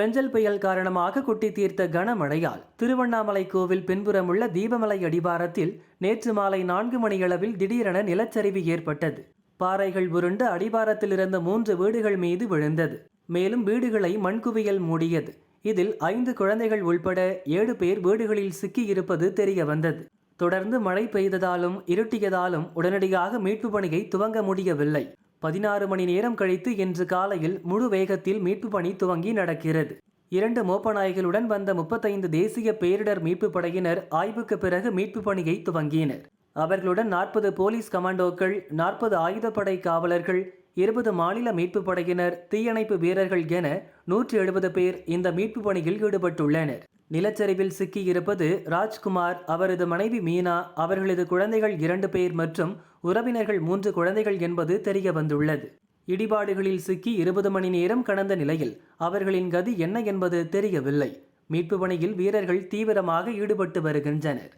பெஞ்சல் புயல் காரணமாக குட்டி தீர்த்த கனமழையால் திருவண்ணாமலை கோவில் பின்புறமுள்ள தீபமலை அடிவாரத்தில் நேற்று மாலை நான்கு மணியளவில் திடீரென நிலச்சரிவு ஏற்பட்டது. பாறைகள் உருண்டு அடிவாரத்தில் இருந்த மூன்று வீடுகள் மீது விழுந்தது. மேலும் வீடுகளை மண்குவியல் மூடியது. இதில் ஐந்து குழந்தைகள் உள்பட ஏழு பேர் வீடுகளில் சிக்கியிருப்பது தெரிய வந்தது தொடர்ந்து மழை பெய்ததாலும் இருட்டியதாலும் உடனடியாக மீட்பு பணியை துவங்க முடியவில்லை. பதினாறு மணி நேரம் கழித்து இன்று காலையில் முழு வேகத்தில் மீட்பு பணி துவங்கி நடக்கிறது. இரண்டு மோப்ப நாய்களுடன் வந்த முப்பத்தைந்து தேசிய பேரிடர் மீட்பு படையினர் ஆய்வுக்கு பிறகு மீட்பு பணியை துவங்கினர். அவர்களுடன் நாற்பது போலீஸ் கமாண்டோக்கள் நாற்பது ஆயுதப்படை காவலர்கள் இருபது மாநில மீட்பு படையினர் தீயணைப்பு வீரர்கள் என நூற்றி எழுபது பேர் இந்த மீட்பு பணியில் ஈடுபட்டுள்ளனர். நிலச்சரிவில் சிக்கியிருப்பது ராஜ்குமார் அவரது மனைவி மீனா அவர்களது குழந்தைகள் இரண்டு பேர் மற்றும் உறவினர்கள் மூன்று குழந்தைகள் என்பது தெரிய வந்துள்ளது. இடிபாடுகளில் சிக்கி இருபது மணி நேரம் கடந்த நிலையில் அவர்களின் கதி என்ன என்பது தெரியவில்லை. மீட்பு பணியில் வீரர்கள் தீவிரமாக ஈடுபட்டு வருகின்றனர்.